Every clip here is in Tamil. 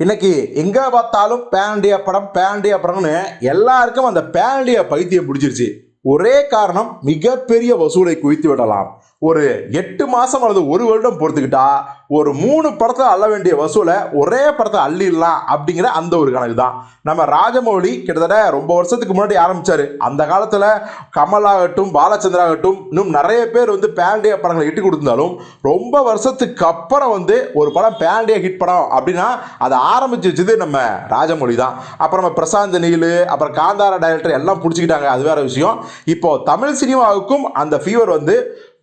இன்னைக்கு எங்கே பார்த்தாலும் பேண்டியா படம் பேண்டியா படம்னு எல்லாருக்கும் அந்த பேண்டியா பைத்தியம் பிடிச்சிருச்சு. ஒரே காரணம் மிகப்பெரிய வசூலை குவித்து விடலாம். ஒரு எட்டு மாசம் அல்லது ஒரு வருடம் பொறுத்துக்கிட்டா ஒரு மூணு படத்தை அள்ள வேண்டிய வசூலை ஒரே படத்தை அள்ளிடலாம் அப்படிங்கிற அந்த ஒரு கணக்கு தான். நம்ம ராஜமௌழி கிட்டத்தட்ட ரொம்ப வருஷத்துக்கு முன்னாடி ஆரம்பிச்சாரு. அந்த காலத்தில் கமலாகட்டும் பாலச்சந்திரா ஆகட்டும் இன்னும் நிறைய பேர் வந்து பேண்டியா படங்களை இட்டு கொடுத்திருந்தாலும் ரொம்ப வருஷத்துக்கு அப்புறம் வந்து ஒரு படம் பேண்டியா ஹிட் படம் அப்படின்னா அதை ஆரம்பிச்சு வச்சது நம்ம ராஜமௌழி தான். அப்புறம் நம்ம பிரசாந்த் நீல் அப்புறம் காந்தாரா டைரக்டர் எல்லாம் பிடிச்சிக்கிட்டாங்க. அது வேற விஷயம். இப்போ தமிழ் சினிமாவுக்கும் அந்த ஃபீவர் வந்து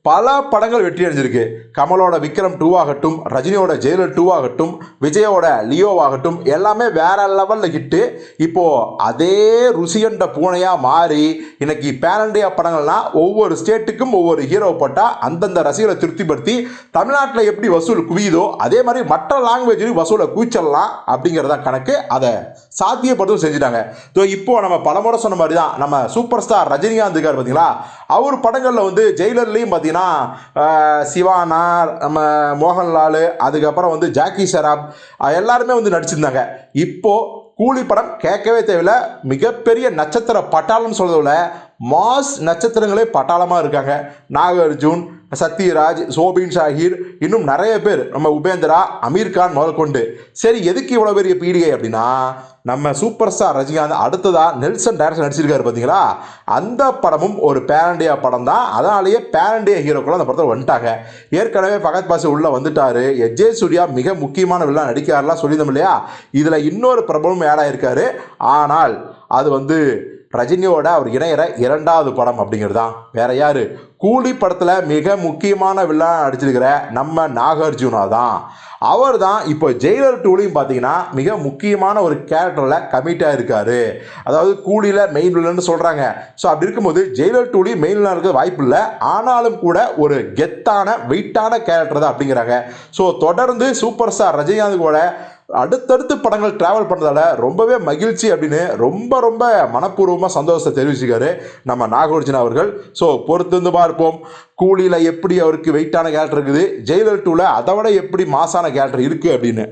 பல படங்கள் வெற்றி அடைஞ்சிருக்கு. கமலோட விக்ரம் டூ ஆகட்டும் ரஜினியோட ஜெயிலர் டூ ஆகட்டும் விஜயோட லியோ ஆகட்டும் எல்லாமே வேற லெவலில் ஹிட்டு இப்போ அதே ருசியண்ட பூனையாக மாறி இன்னைக்கு பேன் இண்டியா படங்கள்லாம் ஒவ்வொரு ஸ்டேட்டுக்கும் ஒவ்வொரு ஹீரோ போட்டால் அந்தந்த ரசிகரை திருப்திப்படுத்தி தமிழ்நாட்டில் எப்படி வசூல் குவியுதோ அதே மாதிரி மற்ற லாங்குவேஜ்லையும் வசூலை குவிச்சிடலாம் அப்படிங்கிறத கணக்கு. அதை சாத்தியப்படுத்தும் செஞ்சுட்டாங்க. ஸோ இப்போ நம்ம பலமுறை சொன்ன மாதிரி தான் நம்ம சூப்பர் ஸ்டார் ரஜினிகாந்த் இருக்கார் பார்த்தீங்களா அவர் படங்களில் வந்து ஜெயிலர்லேயும் பார்த்தீங்கன்னா ஆஹ், சிவானா நம்ம மோகன்லால் அதுக்கப்புறம் வந்து ஜாக்கி ஷராப் எல்லாருமே வந்து நடிச்சிருந்தாங்க. இப்போ கூலி படம் கேட்கவே தேவையில்ல. மிகப்பெரிய நட்சத்திர பட்டாளம் சொல்கிறதுல மாஸ் நட்சத்திரங்களே பட்டாளமாக இருக்காங்க. நாகார்ஜுன் சத்யராஜ் சோபின் ஷாகிர் இன்னும் நிறைய பேர். நம்ம உபேந்திரா அமீர் கான் முதல் கொண்டு சரி எதுக்கு இவ்வளோ பெரிய பீடிகை அப்படின்னா நம்ம சூப்பர் ஸ்டார் ரஜினிகாந்த் அடுத்ததாக நெல்சன் டைரக்ஷன் நடிச்சிருக்காரு பார்த்தீங்களா? அந்த படமும் ஒரு பேரண்டியா படம் தான் அதனாலேயே பேரண்டியா ஹீரோக்கள் அந்த படத்தில் வந்துட்டாங்க. ஏற்கனவே பகத் பாசு உள்ளே வந்துட்டாரு. எஜே சூர்யா மிக முக்கியமான வில்லன் நடிக்காரெல்லாம் சொல்லியிருந்தோம் இல்லையா? இதில் இன்னொரு பிரபலமும் ஆட் ஆயிருக்காரு. ஆனால் அது வந்து ரஜினியோட அவர் இணையற இரண்டாவது படம் அப்படிங்கிறது? தான் வேற யாரு? கூலி படத்தில் மிக முக்கியமான வில்லன் நடிச்சிருக்கிற நம்ம நாகார்ஜுனா தான் அவர் தான் இப்போ ஜெயிலர் டூலையும் பார்த்தீங்கன்னா மிக முக்கியமான ஒரு கேரக்டரில் கமிட்டாக இருக்காரு அதாவது கூலியில் மெயின் வில்லன்னு சொல்கிறாங்க ஸோ அப்படி இருக்கும்போது ஜெயிலர் டூலி மெயின் வில்லன் இருக்க வாய்ப்பு இல்லை. ஆனாலும் கூட ஒரு கெத்தான வெயிட்டான கேரக்டர் தான் அப்படிங்கிறாங்க. ஸோ தொடர்ந்து சூப்பர் ஸ்டார் ரஜினிகாந்த் கூட அடுத்தடுத்து படங்கள் டிராவல் பண்ணதால் ரொம்பவே மகிழ்ச்சி அப்படின்னு ரொம்ப ரொம்ப மனப்பூர்வமாக சந்தோஷத்தை தெரிவிச்சுக்காரு நம்ம நாகார்ஜுனா அவர்கள். ஸோ பொறுத்து பார்ப்போம். கூலியில் எப்படி அவருக்கு வெயிட்டான கேரக்டர் இருக்குது? ஜெயிலர் டூவில் அதை விட எப்படி மாசான கேரக்டர் இருக்குது அப்படின்னு.